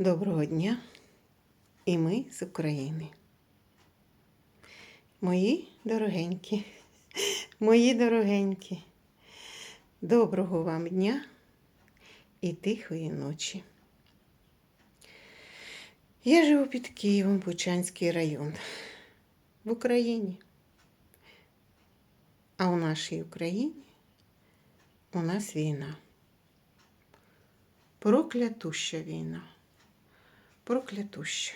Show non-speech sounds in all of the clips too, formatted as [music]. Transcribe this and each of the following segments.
Доброго дня! І ми з України. Мої дорогенькі, [laughs] мої дорогенькі, доброго вам дня і тихої ночі. Я живу під Києвом, Бучанський район, в Україні. А у нашій Україні у нас війна. Проклятуща війна. Проклятуща.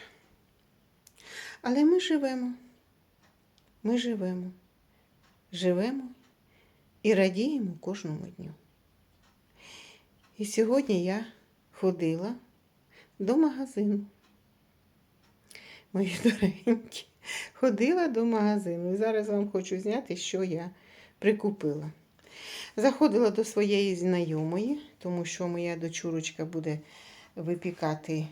Але ми живемо. Ми живемо. Живемо і радіємо кожному дню. І сьогодні я ходила до магазину. Мої [laughs] дорогенькі, ходила до магазину. І зараз вам хочу зняти, що я прикупила. Заходила до своєї знайомої, тому що моя дочурочка буде випікати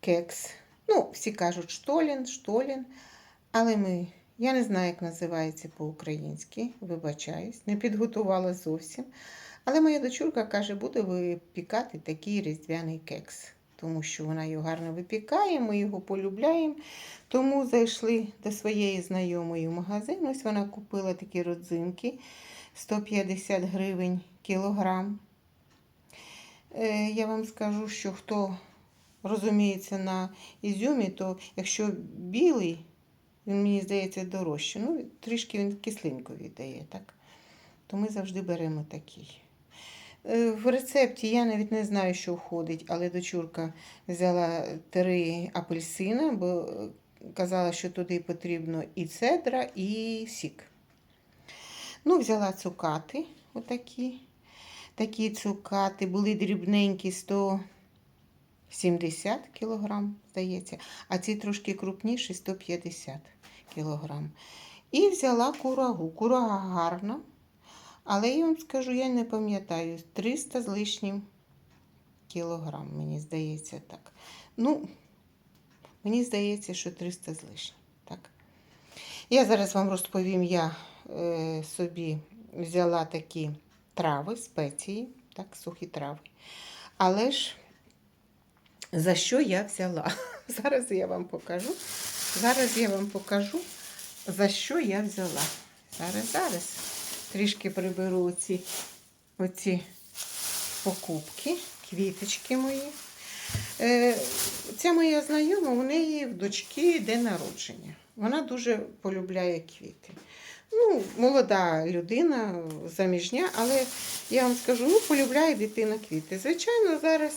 кекс. Ну, всі кажуть штолін, штолін. Але ми, я не знаю, як називається по-українськи, вибачаюсь, не підготувала зовсім. Але моя дочурка каже, буде випікати такий різдвяний кекс, тому що вона його гарно випікає, ми його полюбляємо. Тому зайшли до своєї знайомої в магазин. Ось вона купила такі родзинки 150 гривень кілограм. Е, Я вам скажу, що хто розуміється на ізюмі, то якщо білий, він мені здається дорожче. Ну, трішки він кислинку віддає, так? То ми завжди беремо такий. Е, В рецепті я навіть не знаю, що входить, але дочурка взяла три апельсина, бо е, казала, що туди потрібно і цедра, і сік. Ну, взяла цукати, отакі. Такі цукати були дрібненькі 170 кілограм, здається, а ці трошки крупніші 150 кілограм. І взяла курагу. Курага гарна. Але я вам скажу, я не пам'ятаю, 300 з лишнім кілограм, мені здається так. Ну, мені здається, що 300 з лишнім. Так. Я зараз вам розповім, я е, собі взяла такі трави, спеції, так, сухі трави. Але ж за що я взяла? [laughs] Зараз я вам покажу. Зараз я вам покажу, за що я взяла. Зараз, зараз трішки приберу оці, оці покупки, квіточки мої. Е, Ця моя знайома, у неї в дочки день народження. Вона дуже полюбляє квіти. Ну, молода людина, заміжня, але я вам скажу, ну, полюбляє дитина квіти. Звичайно, зараз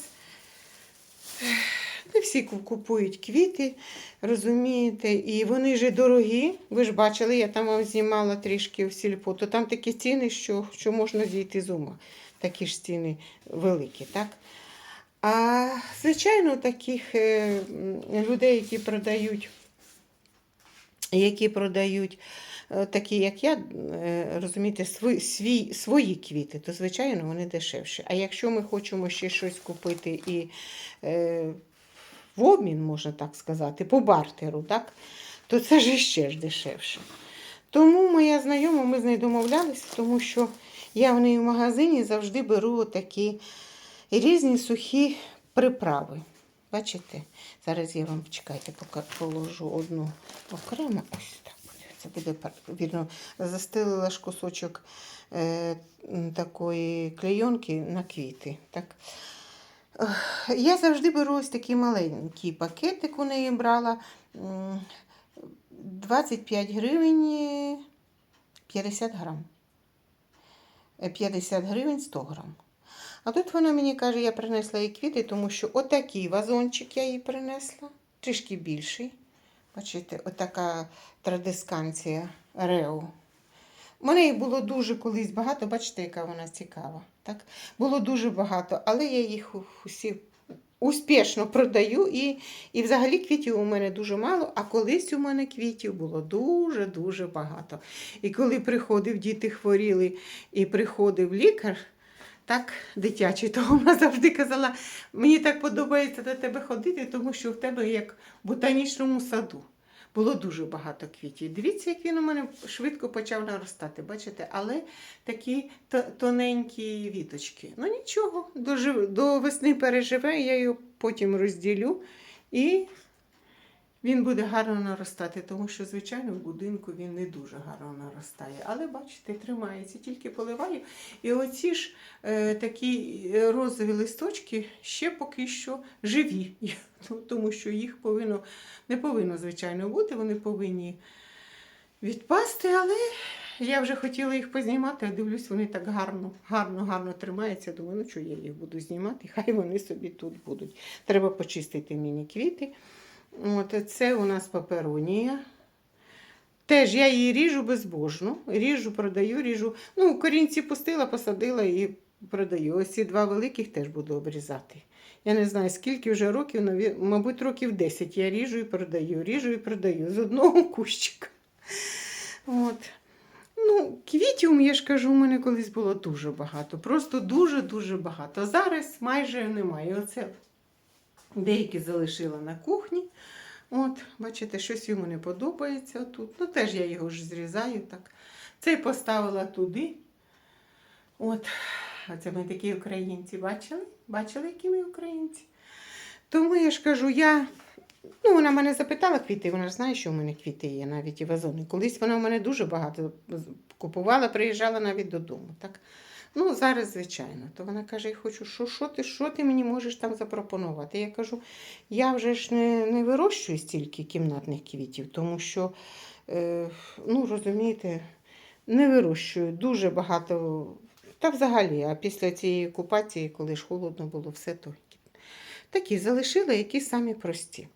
не всі купують квіти, розумієте, і вони ж дорогі. Ви ж бачили, я там вам знімала трішки в сільпо, то там такі ціни, що, що можна зійти з ума. Такі ж ціни великі, так? А звичайно, таких е, людей, які продають, які продають такі, як я, е, розумієте, свої, свій, свої квіти, то звичайно вони дешевші. А якщо ми хочемо ще щось купити і е, в обмін, можна так сказати, по бартеру, так, то це ж ще ж дешевше. Тому моя знайома, ми з нею домовлялися, тому що я в неї в магазині завжди беру такі різні сухі приправи. Бачите? Зараз я вам чекайте, поки положу одну окремо. Ось. Це буде вірно. Застелила ж кусочок е, такої клейонки на квіти. Так. Я завжди беру ось такий маленький пакетик у неї брала. 25 гривень е, 50 грам. Е, 50 гривень 100 грам. А тут вона мені каже, я принесла їй квіти, тому що отакий вазончик я їй принесла, трішки більший. Бачите, отака традисканція Рео. У мене їх було дуже колись багато, бачите, яка вона цікава. Так? Було дуже багато, але я їх усі успішно продаю. І, і взагалі квітів у мене дуже мало, а колись у мене квітів було дуже-дуже багато. І коли приходив, діти хворіли, і приходив лікар, так, дитячий, то вона завжди казала, мені так подобається до тебе ходити, тому що в тебе як в ботанічному саду. було дуже багато квітів. Дивіться, як він у мене швидко почав наростати, бачите, але такі тоненькі віточки. Ну нічого, до весни переживе, я його потім розділю і він буде гарно наростати, тому що, звичайно, в будинку він не дуже гарно наростає. Але бачите, тримається, тільки поливаю. І оці ж е, такі е, розові листочки ще поки що живі, [laughs] Ну, тому що їх повинно, не повинно, звичайно, бути, вони повинні відпасти, але я вже хотіла їх познімати, а дивлюсь, вони так гарно, гарно, гарно тримаються. Думаю, ну що я їх буду знімати, [laughs] хай вони собі тут будуть. Треба почистити міні-квіти. От це у нас паперонія. Теж я її ріжу безбожно. Ріжу, продаю, ріжу. Ну, корінці пустила, посадила і продаю. Ось ці два великих теж буду обрізати. Я не знаю, скільки вже років, мабуть, років 10 я ріжу і продаю, ріжу і продаю з одного кущика. От. Ну, квітів, я ж кажу, у мене колись було дуже багато. Просто дуже-дуже багато. Зараз майже немає. Оце деякі залишила на кухні. От, бачите, щось йому не подобається тут. Ну, теж я його ж зрізаю так. Цей поставила туди. От, а це ми такі українці. Бачили? Бачили, які ми українці? Тому я ж кажу, я. Ну, вона мене запитала квіти, вона ж знає, що в мене квіти є, навіть і вазони. Колись вона в мене дуже багато купувала, приїжджала навіть додому. Так? Ну, зараз, звичайно. То вона каже: я хочу, що, що, ти, що ти мені можеш там запропонувати? Я кажу, я вже ж не, не вирощую стільки кімнатних квітів, тому що, е, ну, розумієте, не вирощую дуже багато. Та взагалі, а після цієї окупації, коли ж холодно було, все то такі залишила, які самі прості.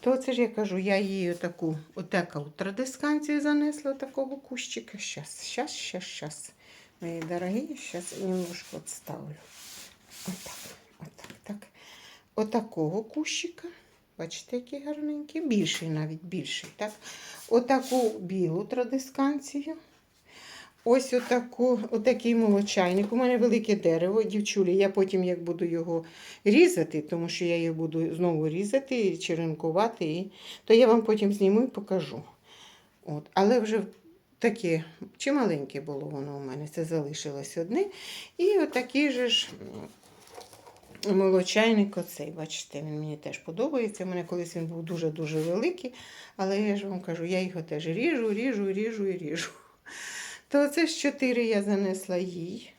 То це ж я кажу, я її таку отака традисканцію занесла такого кущика. Щас, щас, щас, щас. Мої дорогі, щас немножко відставлю. Отак, отак, так. Отакого кущика. Бачите, який гарненький, більший навіть більший. Так? Отаку білу традисканцію. Ось отаку, отакий молочайник. У мене велике дерево, дівчулі. Я потім як буду його різати, тому що я їх буду знову різати, черенкувати, то я вам потім зніму і покажу. От. Але вже таке чималеньке було воно у мене, це залишилось одне. І отакий же ж молочайник оцей, бачите, він мені теж подобається. У мене колись він був дуже-дуже великий, але я ж вам кажу, я його теж ріжу, ріжу, ріжу і ріжу. То це ж чотири я занесла їй.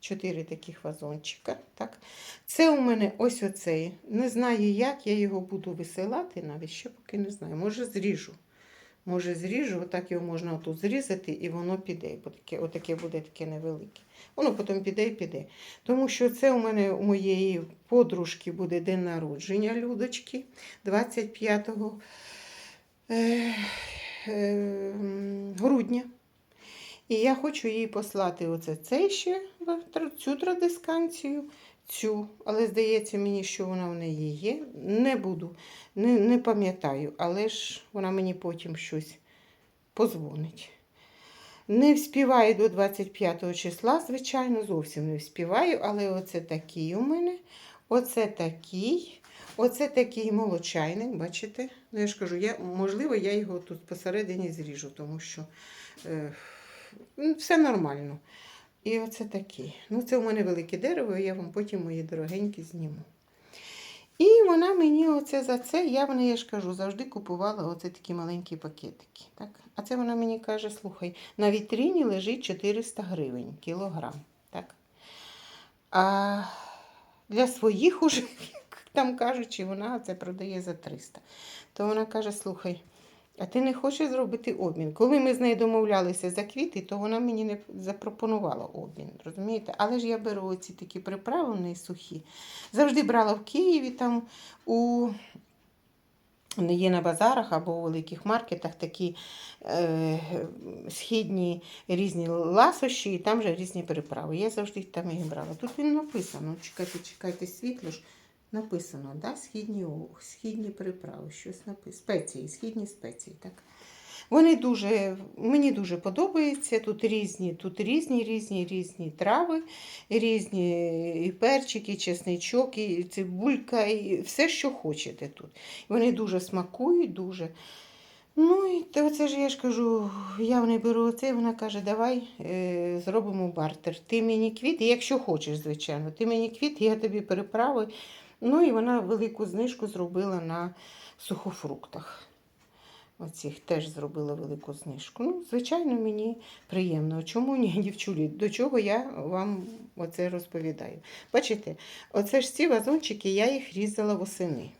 Чотири таких вазончика. Так. Це у мене ось оцей. Не знаю, як я його буду висилати, навіть ще поки не знаю. Може, зріжу. Може, зріжу, отак його можна отут зрізати, і воно піде. Бо таке, отаке буде таке невелике. Воно потім піде і піде. Тому що це у мене у моєї подружки буде день народження Людочки 25 е, е, грудня. І я хочу їй послати оце цей ще цю традисканцію, цю, але здається мені, що вона в неї є. Не буду, не, не пам'ятаю, але ж вона мені потім щось позвонить. Не вспіваю до 25 числа, звичайно, зовсім не вспіваю, але оце такий у мене. Оце такий. Оце такий молочайник, бачите? Ну, я ж кажу, я, можливо, я його тут посередині зріжу, тому що е, ну, все нормально. І оце такий. Ну, це у мене велике дерево, я вам потім мої дорогенькі зніму. І вона мені оце за це, я в неї я ж кажу, завжди купувала оце такі маленькі пакетики. Так? А це вона мені каже: слухай, на вітріні лежить 400 гривень кілограм. Так? А для своїх уже, [laughs] як там кажучи, вона це продає за 300. То вона каже: слухай, а ти не хочеш зробити обмін? Коли ми з нею домовлялися за квіти, то вона мені не запропонувала обмін. Розумієте? Але ж я беру оці такі приправи, вони сухі. Завжди брала в Києві там у. Не є на базарах або у великих маркетах такі е, східні різні ласощі, і там вже різні приправи. Я завжди там їх брала. Тут він написано, чекайте, чекайте, світло ж написано, да? східні, східні приправи, щось написано. Спеції, східні спеції. Так? Вони дуже, мені дуже подобаються. Тут різні, тут різні, різні, різні трави, різні і перчики, і чесничок, і цибулька, і все, що хочете тут. Вони дуже смакують, дуже. Ну і оце ж я ж кажу, я в неї беру оце, вона каже, давай е, зробимо бартер. Ти мені квіти, якщо хочеш, звичайно, ти мені квіти, я тобі переправи. Ну і вона велику знижку зробила на сухофруктах. Оцих теж зробила велику знижку. Ну, звичайно, мені приємно. Чому ні, [laughs] дівчулі? До чого я вам оце розповідаю? Бачите, оце ж ці вазончики, я їх різала восени.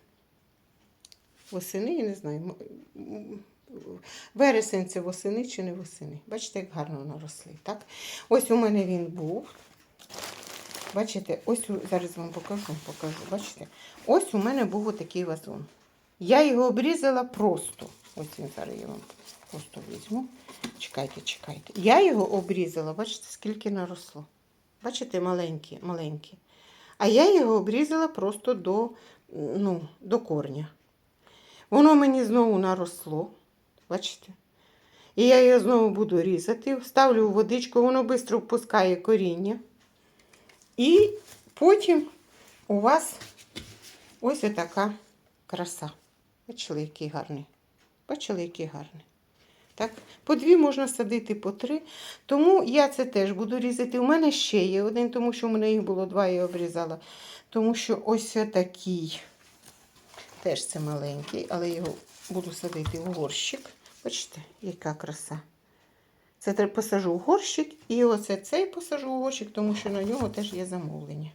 Восени, я не знаю. Вересень це восени чи не восени. Бачите, як гарно наросли. Так? Ось у мене він був. Бачите, ось зараз вам покажу, покажу. Бачите, ось у мене був отакий вазон. Я його обрізала просто. Ось він зараз я вам просто візьму. Чекайте, чекайте. Я його обрізала, бачите, скільки наросло. Бачите, маленькі, маленькі. А я його обрізала просто до, ну, до корня. Воно мені знову наросло. Бачите? І я його знову буду різати, ставлю у водичку, воно швидко впускає коріння. І потім у вас ось така краса. Бачили, який гарний. Бачили, який гарний. Так, по дві можна садити по три. Тому я це теж буду різати. У мене ще є один, тому що в мене їх було два, я обрізала. Тому що ось такий. Теж це маленький, але його буду садити в горщик. Бачите, яка краса. Це посажу в горщик, і оце цей посажу в горщик, тому що на нього теж є замовлення.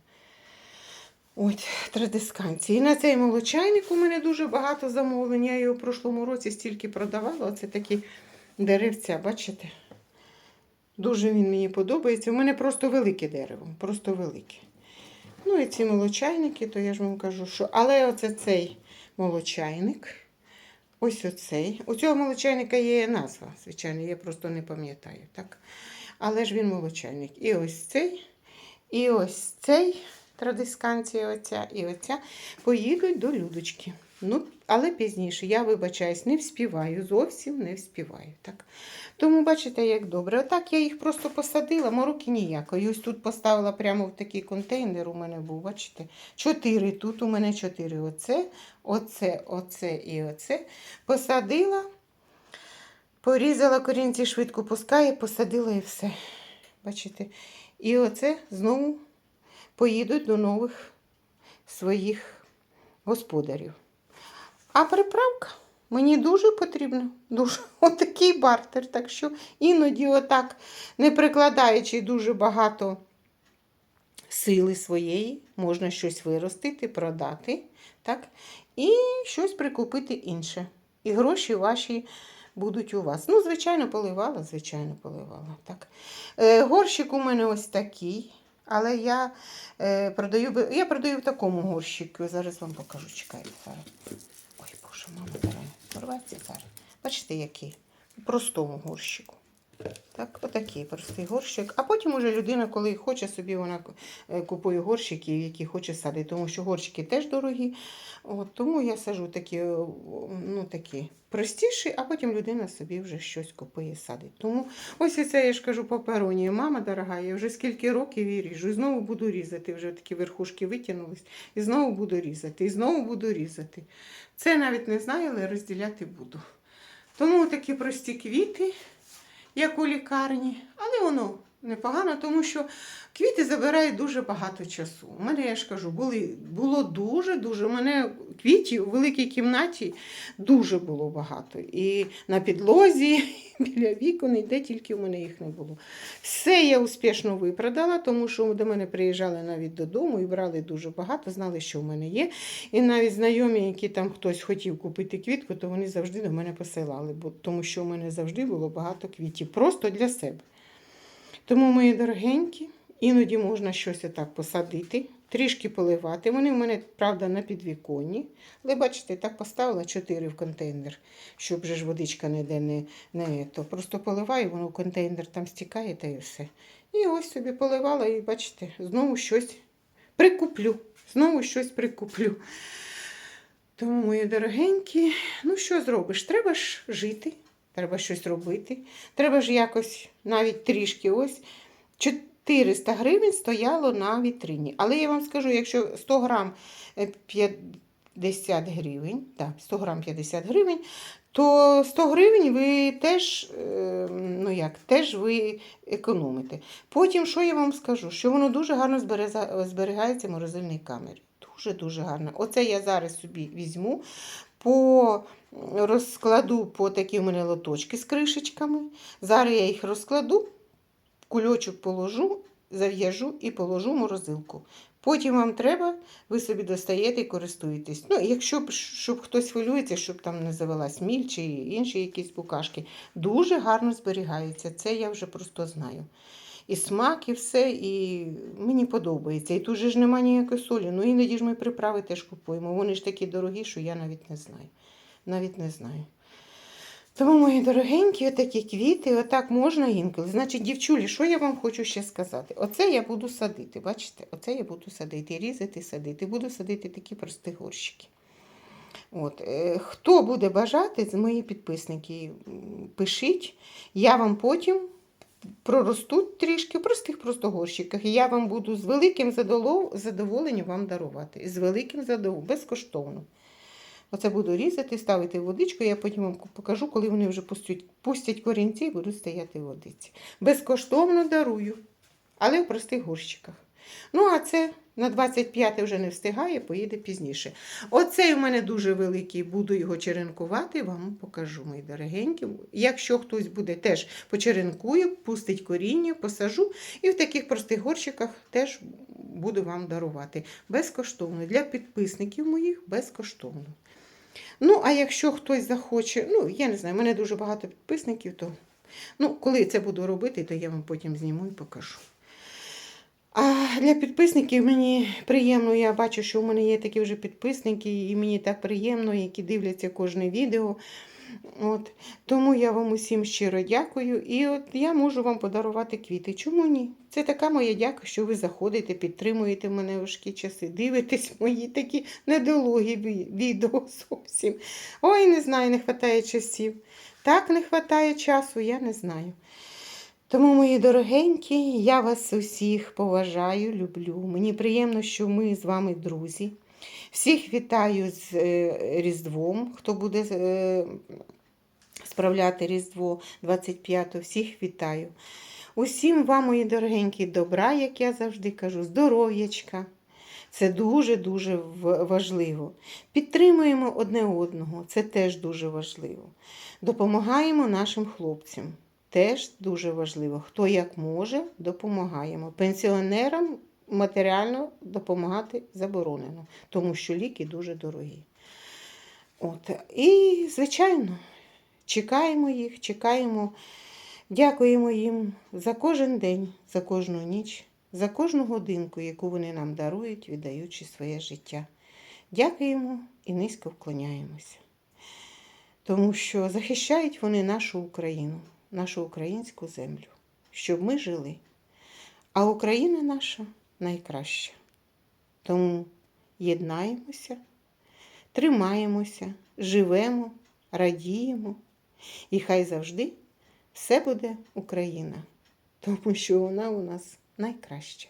От, традисканції. І на цей молочайник у мене дуже багато замовлень. Я його в прошлому році стільки продавала. Оце такі деревця, бачите? Дуже він мені подобається. У мене просто велике дерево, просто велике. Ну і ці молочайники, то я ж вам кажу, що. Але оце цей молочайник. Ось оцей. У цього молочайника є назва, звичайно, я просто не пам'ятаю. так? Але ж він молочайник. І ось цей, і ось цей традисканція, оця і оця поїдуть до Людочки. Ну, але пізніше, я вибачаюсь, не вспіваю, зовсім не вспіваю. Так? Тому бачите, як добре. Отак я їх просто посадила, мороки ніякої. Ось тут поставила прямо в такий контейнер. У мене був, бачите, чотири. Тут у мене чотири. Оце, оце, оце і оце. Посадила, порізала корінці, швидко пускає, посадила і все. Бачите? І оце знову поїдуть до нових своїх господарів. А приправка мені дуже потрібна. Дуже [laughs] отакий бартер. Так що іноді, отак, не прикладаючи дуже багато сили своєї, можна щось виростити, продати, так? і щось прикупити інше. І гроші ваші будуть у вас. Ну, звичайно, поливала, звичайно, поливала. Так. Е, горщик у мене ось такий. Але я е, продаю я продаю в такому горщику. Зараз вам покажу. Чекайте боже, мама. Порветься зараз. Бачите, який? У простому горщику. Так, отакий простий горщик. А потім уже людина, коли хоче собі, вона е, купує горщики, які хоче садити, тому що горщики теж дорогі. От, тому я сажу такі, е, ну, такі простіші, а потім людина собі вже щось купує, садить. Тому ось це я ж кажу папероні. Мама дорога, я вже скільки років і ріжу. І знову буду різати. Вже такі верхушки витягнулись. І знову буду різати, і знову буду різати. Це навіть не знаю, але розділяти буду. Тому такі прості квіти як у лікарні, але воно непогано, тому що квіти забирають дуже багато часу. У мене, я ж кажу, були, було дуже-дуже. У мене квітів у великій кімнаті дуже було багато. І на підлозі, і біля вікон, і де тільки в мене їх не було. Все я успішно випродала, тому що до мене приїжджали навіть додому і брали дуже багато, знали, що в мене є. І навіть знайомі, які там хтось хотів купити квітку, то вони завжди до мене посилали, бо, тому що в мене завжди було багато квітів, просто для себе. Тому, мої дорогенькі, іноді можна щось отак посадити, трішки поливати. Вони в мене, правда, на підвіконні. Але бачите, так поставила 4 в контейнер, щоб же ж водичка ніде не, не то. Просто поливаю, воно в контейнер там стікає та і все. І ось собі поливала, і бачите, знову щось прикуплю. Знову щось прикуплю. Тому, мої дорогенькі, ну що зробиш? Треба ж жити, треба щось робити. Треба ж якось навіть трішки ось 400 гривень стояло на вітрині. Але я вам скажу, якщо 100 грам е, 50 гривень, так, 100 грам 50 гривень, то 100 гривень ви теж, е, ну як, теж ви економите. Потім, що я вам скажу? Що воно дуже гарно зберігається в морозильній камері. Дуже-дуже гарно. Оце я зараз собі візьму, по розкладу по такі в мене лоточки з кришечками. Зараз я їх розкладу, кульочок положу, зав'яжу і положу в морозилку. Потім вам треба, ви собі достаєте і користуєтесь. Ну, якщо щоб хтось хвилюється, щоб там не завелась міль чи інші якісь букашки, дуже гарно зберігається. Це я вже просто знаю. І смак, і все, і мені подобається. І тут же ж немає ніякої солі. Ну іноді ж ми приправи теж купуємо. Вони ж такі дорогі, що я навіть не знаю. Навіть не знаю. Тому, мої дорогенькі, отакі квіти, отак можна інколи. Значить, дівчулі, що я вам хочу ще сказати? Оце я буду садити, бачите? Оце я буду садити, різати, садити. Буду садити такі прості горщики. От. е, Хто буде бажати з моїх підписників, м, пишіть, я вам потім проростуть трішки в простих просто горщиках. І я вам буду з великим задоволенням вам дарувати. З великим задоволенням, безкоштовно. Оце буду різати, ставити водичку, я потім вам покажу, коли вони вже пустять, пустять корінці і будуть стояти в водиці. Безкоштовно дарую, але в простих горщиках. Ну, а це на 25 вже не встигає, поїде пізніше. Оцей у мене дуже великий, буду його черенкувати, вам покажу, мої дорогенькі. Якщо хтось буде теж почеренкую, пустить коріння, посажу, і в таких простих горщиках теж буду вам дарувати. Безкоштовно. Для підписників моїх безкоштовно. Ну, а якщо хтось захоче, ну, я не знаю, в мене дуже багато підписників, то ну, коли це буду робити, то я вам потім зніму і покажу. А для підписників мені приємно, я бачу, що у мене є такі вже підписники, і мені так приємно, які дивляться кожне відео. От. Тому я вам усім щиро дякую. І от я можу вам подарувати квіти. Чому ні? Це така моя дяка, що ви заходите, підтримуєте мене важкі часи, дивитесь мої такі недолугі відео зовсім. Ой, не знаю, не вистачає часів. Так не вистачає часу, я не знаю. Тому, мої дорогенькі, я вас усіх поважаю, люблю. Мені приємно, що ми з вами друзі. Всіх вітаю з е, Різдвом, хто буде е, справляти Різдво 25-го, всіх вітаю. Усім вам, мої дорогенькі, добра, як я завжди кажу, здоров'ячка. Це дуже-дуже важливо. Підтримуємо одне одного, це теж дуже важливо. Допомагаємо нашим хлопцям. Теж дуже важливо. Хто як може, допомагаємо. Пенсіонерам матеріально допомагати заборонено, тому що ліки дуже дорогі. От. І, звичайно, чекаємо їх, чекаємо, дякуємо їм за кожен день, за кожну ніч, за кожну годинку, яку вони нам дарують, віддаючи своє життя. Дякуємо і низько вклоняємося. Тому що захищають вони нашу Україну, нашу українську землю, щоб ми жили. А Україна наша найкраща. Тому єднаємося, тримаємося, живемо, радіємо, і хай завжди все буде Україна, тому що вона у нас найкраща.